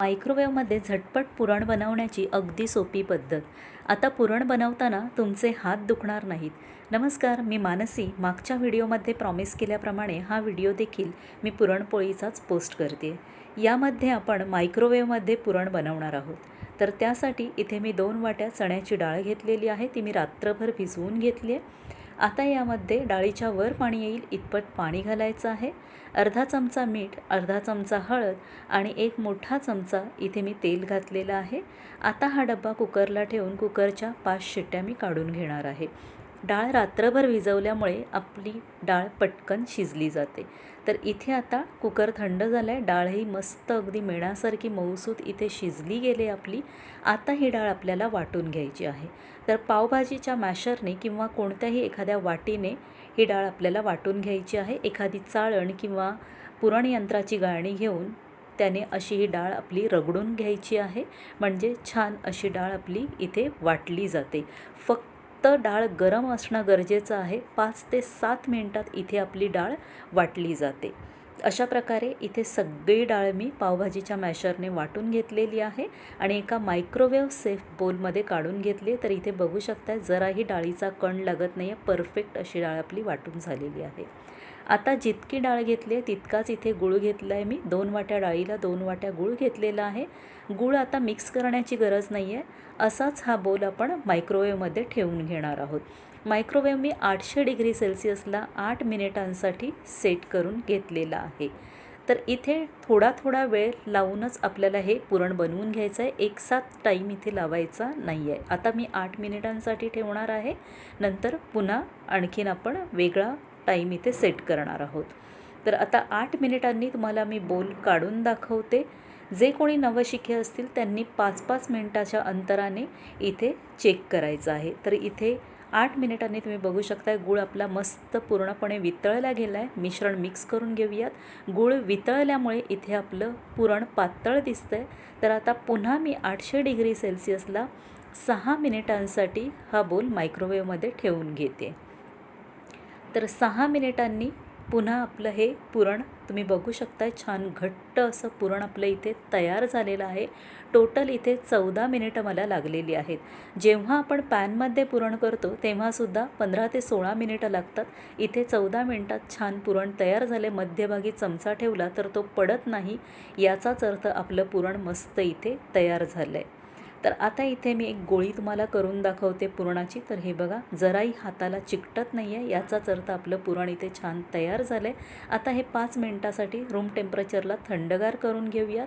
मायक्रोवेव्हमध्ये झटपट पुरण बनवण्याची अगदी सोपी पद्धत. आता पुरण बनवताना तुमचे हात दुखणार नाहीत. नमस्कार मी मानसी. मागच्या व्हिडिओमध्ये प्रॉमिस केल्याप्रमाणे हा व्हिडिओ देखील मी पुरणपोळीचाच पोस्ट करते यामध्ये आपण मायक्रोवेव्हमध्ये पुरण बनवणार आहोत. तर त्यासाठी इथे मी दोन वाट्या चण्याची डाळ घेतलेली आहे ती मी रात्रभर भिजवून घेतली आहे आता यामध्ये डाळीच्या वर पाणी येईल इतपत पाणी घालायचं आहे. अर्धा चमचा मीठ अर्धा चमचा हळद आणि एक मोठा चमचा इथे मी तेल घातलेलं आहे. आता हा डब्बा कुकरला ठेवून कुकरच्या पाच शिट्ट्या मी काढून घेणार आहे. डाळ रात्रभर भिजवल्यामुळे आपली डाळ पटकन शिजली जाते. तर इथे आता कुकर थंड झालं आहे डाळही मस्त अगदी मेणासारखी मऊसूत इथे शिजली गेली आपली. आता ही डाळ आपल्याला वाटून घ्यायची आहे. तर पावभाजीच्या मॅशरने किंवा कोणत्याही एखाद्या वाटीने ही डाळ आपल्याला वाटून घ्यायची आहे. एखादी चाळण किंवा पुरणयंत्राची गाळणी घेऊन त्याने अशी ही डाळ आपली रगडून घ्यायची आहे. म्हणजे छान अशी डाळ आपली इथे वाटली जाते. फक्त डाळ गरम असणं गरजेचं आहे. पाच ते सात मिनटात इथे आपली डाळ वाटली जाते. अशा प्रकारे इथे सगळी डाळ मी पावभाजीच्या मॅशरने वाटून घेतलेली आहे आणि एका मायक्रोवेव्ह सेफ बोलमध्ये काढून घेतली तर इथे बघू शकता जराही डाळीचा कण लागत नाही आहे परफेक्ट अशी डाळ आपली वाटून झालेली आहे. आता जितकी डाळ घेतली आहे तितकाच इथे गूळ घेतला आहे मी. दोन वाट्या डाळीला दोन वाट्या गूळ घेतलेला आहे. गूळ आता मिक्स करण्याची गरज नाही आहे. असाच हा बोल आपण मायक्रोवेव्हमध्ये ठेवून घेणार आहोत. मायक्रोवेव्ह मी आठशे डिग्री सेल्सिअसला आठ मिनिटांसाठी सेट करून घेतलेला आहे. तर इथे थोडा थोडा वेळ लावूनच आपल्याला हे पुरण बनवून घ्यायचं आहे. एक साथ टाईम इथे लावायचा नाही आहे आता मी आठ मिनिटांसाठी ठेवणार आहे. नंतर पुन्हा आणखीन आपण वेगळा टाईम इथे सेट करणार आहोत. तर आता आठ मिनिटांनी तुम्हाला मी बोल काढून दाखवते. जे कोणी नवशिके असतील त्यांनी पाच पाच मिनटाच्या अंतराने इथे चेक करायचं आहे. तर इथे आठ मिनिटांनी तुम्ही बघू शकता गूळ आपला मस्त पूर्णपणे वितळला गेला आहे मिश्रण मिक्स करून घेऊयात. गूळ वितळल्यामुळे इथे आपलं पुरण पातळ दिसतं आहे तर आता पुन्हा मी आठशे डिग्री सेल्सिअसला सहा मिनिटांसाठी हा बोल मायक्रोवेव्हमध्ये ठेवून घेते. तर सहा मिनिटांनी पुन्हा आपलं हे पुरण तुम्ही बघू शकता छान घट्ट असं पुरण आपलं इथे तयार झालेलं आहे. टोटल इथे चौदा मिनिटं मला लागलेली आहेत. जेव्हा आपण पॅनमध्ये पुरण करतो तेव्हासुद्धा पंधरा ते सोळा मिनिटं लागतात. इथे चौदा मिनटात छान पुरण तयार झाले. मध्यभागी चमचा ठेवला तर तो पडत नाही. याचाच अर्थ आपलं पुरण मस्त इथे तयार झालं आहे तर आता इथे मी एक गोळी तुम्हाला करून दाखवते पुरणाची. तर हे बघा जराही हाताला चिकटत नाही आहे याचाच अर्थ आपलं पुरण इथे छान तयार झालं आहे आता हे पाच मिनटासाठी रूम टेम्परेचरला थंडगार करून घेऊयात.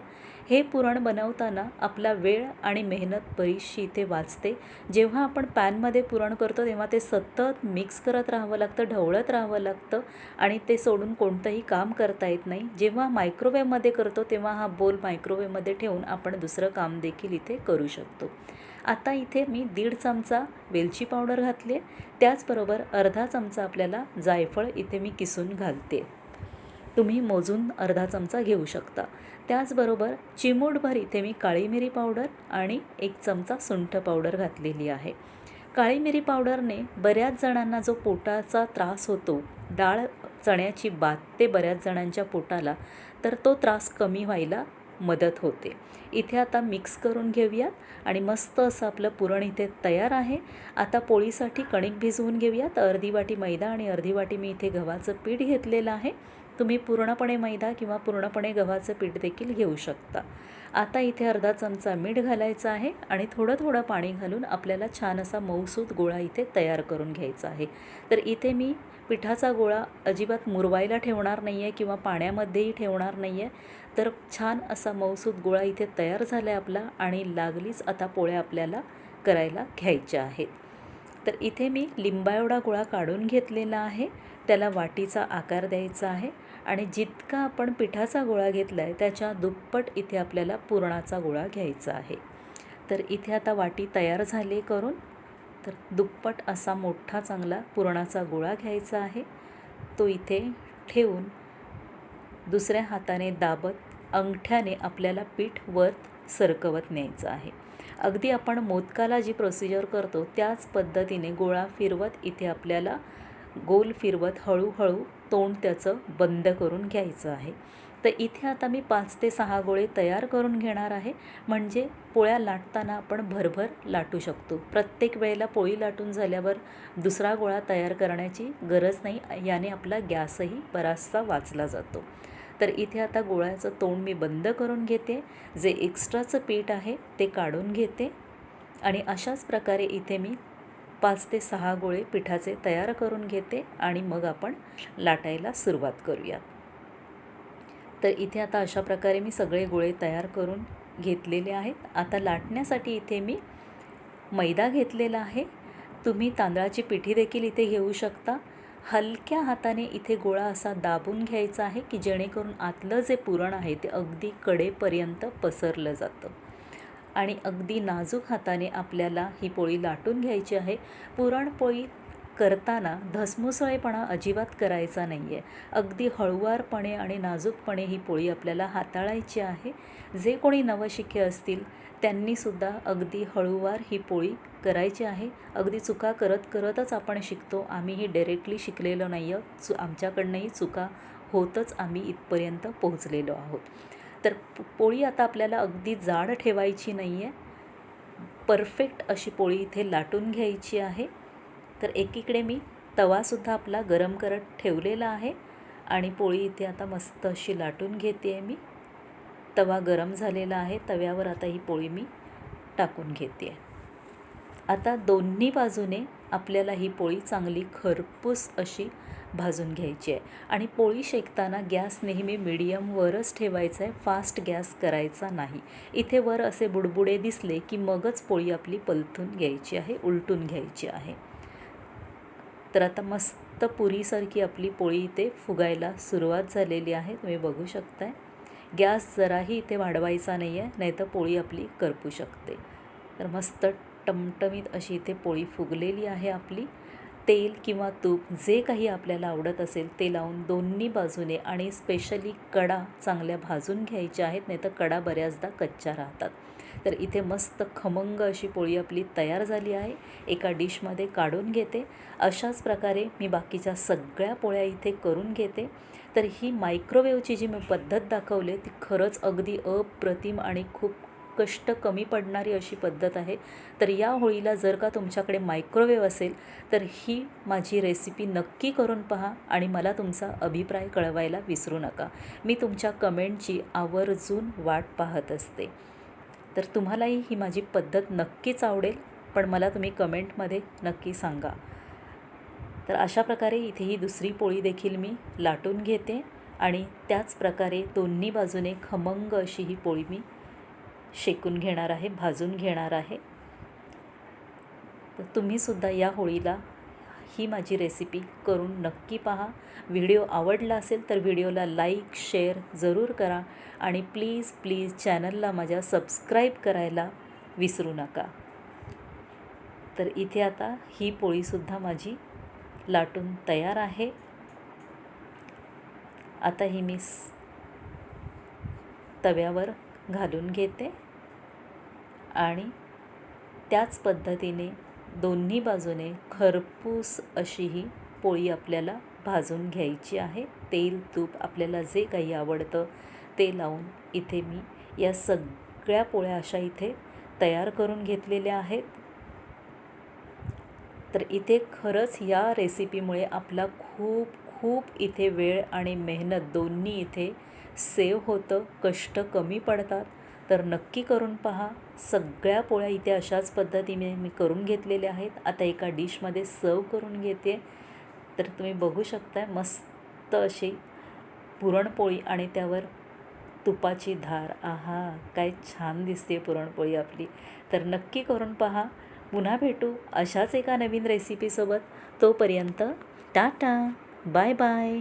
हे पुरण बनवताना आपला वेळ आणि मेहनत बरीचशी इथे वाचते. जेव्हा आपण पॅनमध्ये पुरण करतो तेव्हा ते सतत मिक्स करत राहावं लागतं ढवळत राहावं लागतं आणि ते सोडून कोणतंही काम करता येत नाही. जेव्हा मायक्रोवेव्हमध्ये करतो तेव्हा हा बोल मायक्रोवेव्हमध्ये ठेवून आपण दुसरं काम देखील इथे करू शकतो. आता इथे मी दीड चमचा वेलची पावडर घातली आहे. त्याचबरोबर अर्धा चमचा आपल्याला जायफळ इथे मी किसून घालते. तुम्ही मोजून अर्धा चमचा घेऊ शकता. त्याचबरोबर चिमूटभर इथे मी काळी मिरी पावडर आणि एक चमचा सुंठ पावडर घातलेली आहे. काळी मिरी पावडरने बऱ्याच जणांना जो पोटाचा त्रास होतो डाळ चण्याची बात बऱ्याच जणांच्या पोटाला तर तो त्रास कमी व्हायला मदत होते. इथे आता मिक्स करून घेऊयात आणि मस्त असं आपलं पुरण इथे तयार आहे. आता पोळीसाठी कणिक भिजवून घेऊयात. अर्धी वाटी मैदा आणि अर्धी वाटी मी इथे गव्हाचं पीठ घेतलेलं आहे. तुम्ही पूर्णपणे मैदा किंवा पूर्णपणे गव्हाचं पीठ देखील घेऊ शकता. आता इथे अर्धा चमचा मीठ घालायचं आहे आणि थोडं थोडं पाणी घालून आपल्याला छान असा मऊसूत गोळा इथे तयार करून घ्यायचा आहे. तर इथे मी पिठाचा गोळा अजिबात मुरवायला ठेवणार नाही आहे किंवा पाण्यामध्येही ठेवणार नाही आहे तर छान असा मऊसूत गोळा इथे तयार झाला आहे आपला आणि लागलीच आता पोळ्या आपल्याला करायला घ्यायच्या आहेत. तर इथे मी लिंबा एवढा गोळा काढून घेतलेला आहे. त्याला वाटीचा आकार द्यायचा आहे आणि जितका आपण पिठाचा गोळा घेतला आहे त्याच्या दुप्पट इथे आपल्याला पुरणाचा गोळा घ्यायचा आहे. तर इथे आता वाटी तयार झाली करून तर दुप्पट असा मोठा चांगला पुरणाचा गोळा घ्यायचा आहे. तो इथे ठेवून दुसऱ्या हाताने दाबत अंगठ्याने आपल्याला पीठ वर सरकवत न्यायचं आहे. अगदी आपण मोदकाला जी प्रोसिजर करतो त्याच पद्धतीने गोळा फिरवत इथे आपल्याला गोल फिरवत हळूहळू तोंड त्याचं बंद करून घ्यायचं आहे. तर इथे आता मी पाच ते सहा गोळे तयार करून घेणार आहे. म्हणजे पोळ्या लाटताना आपण भरभर लाटू शकतो. प्रत्येक वेळेला पोळी लाटून झाल्यावर दुसरा गोळा तयार करण्याची गरज नाही. याने आपला गॅसही बराचसा वाचला जातो. तर इथे आता गोळ्याचं तोंड मी बंद करून घेते. जे एक्स्ट्राचं पीठ आहे ते काढून घेते. आणि अशाच प्रकारे इथे मी पाच ते सहा गोळे पिठाचे तयार करून घेते आणि मग आपण लाटायला सुरुवात करूयात. तर इथे आता अशा प्रकारे मी सगळे गोळे तयार करून घेतलेले आहेत. आता लाटण्यासाठी इथे मी मैदा घेतलेला आहे. तुम्ही तांदळाची पिठी देखील इथे घेऊ शकता. हलक्या हाताने इथे गोळा असा दाबून घ्यायचा आहे की जेणेकरून आतलं जे पुरण आहे ते अगदी कडेपर्यंत पसरलं जातं. आणि अगदी नाजूक हाताने आपल्याला ही पोळी लाटून घ्यायची आहे. पुरणपोळी करताना धसमुसळेपणा अजिबात करायचा नाही आहे अगदी हळुवारपणे आणि नाजूकपणे ही पोळी आपल्याला हाताळायची आहे. जे कोणी नवशिके असतील त्यांनीसुद्धा अगदी हळुवार ही पोळी करायची आहे. अगदी चुका करत करतच आपण शिकतो. आम्हीही डायरेक्टली शिकलेलो नाही आहे चु आमच्याकडनंही चुका होतच आम्ही इथपर्यंत पोहोचलेलो आहोत. तर पोळी आता आपल्याला अगदी जाड ठेवायची नाही आहे परफेक्ट अशी पोळी इथे लाटून घ्यायची आहे. तर एकीकडे मी तवासुद्धा आपला गरम करत ठेवलेला आहे. आणि पोळी इथे आता मस्त अशी लाटून घेते आहे मी. तवा गरम झालेला आहे. तव्यावर आता ही पोळी मी टाकून घेते आहे आता दोन्ही बाजूने आपल्याला ही पोळी चांगली खरपूस अशी भाजून घ्यायची आहे. आणि पोळी शेकताना गॅस नेहमी मिडियमवरच ठेवायचा आहे फास्ट गॅस करायचा नाही. इथे वर असे बुडबुडे दिसले की मगच पोळी आपली पलथून घ्यायची आहे उलटून घ्यायची आहे. तर आता मस्त पुरीसारखी आपली पोळी इथे फुगायला सुरुवात झालेली आहे. तुम्ही बघू शकताय. गॅस जराही इथे वाढवायचा नाही आहे नाहीतर पोळी आपली करपू शकते. तर मस्त टमटमीत अशी इथे पोळी फुगलेली आहे आपली. तेल किंवा तूप जे काही आपल्याला आवडत असेल ते लावून दोन्ही बाजूने आणि स्पेशली कडा चांगल्या भाजून घ्यायच्या आहेत नाही तर कडा बऱ्याचदा कच्च्या राहतात. तर इथे मस्त खमंग अशी पोळी आपली तयार झाली आहे. एका डिशमध्ये काढून घेते. अशाच प्रकारे मी बाकीच्या सगळ्या पोळ्या इथे करून घेते. तर ही मायक्रोवेवची जी मी पद्धत दाखवली ती खरंच अगदी अप्रतिम आणि खूप कष्ट कमी पडणारी अशी पद्धत आहे. तर या होळीला जर का तुमच्याकडे मायक्रोवेव्ह असेल तर ही माझी रेसिपी नक्की करून पहा आणि मला तुमचा अभिप्राय कळवायला विसरू नका. मी तुमच्या कमेंटची आवर्जून वाट पाहत असते. तर तुम्हालाही ही माझी पद्धत नक्कीच आवडेल पण मला तुम्ही कमेंटमध्ये नक्की सांगा. तर अशा प्रकारे इथे ही दुसरी पोळी देखील मी लाटून घेते आणि त्याच प्रकारे दोन्ही बाजूने खमंग अशी ही पोळी मी शेकून घेणार आहे भाजून घेणार आहे. तर तुम्हीसुद्धा या होळीला ही माझी रेसिपी करून नक्की पहा. व्हिडिओ आवडला असेल तर व्हिडिओला लाईक शेअर जरूर करा आणि प्लीज प्लीज चॅनलला माझ्या सबस्क्राईब करायला विसरू नका. तर इथे आता ही पोळीसुद्धा माझी लाटून तयार आहे. आता ही मी तव्यावर घालून घेते. आणि त्याच पद्धतीने दोन्ही बाजूने खरपूस अशी ही पोळी आपल्याला भाजून घ्यायची आहे. तेल तूप आपल्याला जे काही आवडतं ते लावून इथे मी या सगळ्या पोळ्या अशा इथे तयार करून घेतलेल्या आहेत. तर इथे खरंच या रेसिपीमुळे आपला खूप खूप इथे वेळ आणि मेहनत दोन्ही इथे सेव होतं. कष्ट कमी पडतात. तर नक्की करून पहा. सगळ्या पोळ्या इथे अशाच पद्धतीने मी करून घेतलेल्या आहेत. आता एका डिशमध्ये सर्व करून घेते. तर तुम्ही बघू शकता मस्त अशी पुरणपोळी आणि त्यावर तुपाची धार. आहा काय छान दिसते पुरणपोळी आपली. तर नक्की करून पहा. पुन्हा भेटू अशाच एका नवीन रेसिपीसोबत तोपर्यंत टाटा. Bye bye.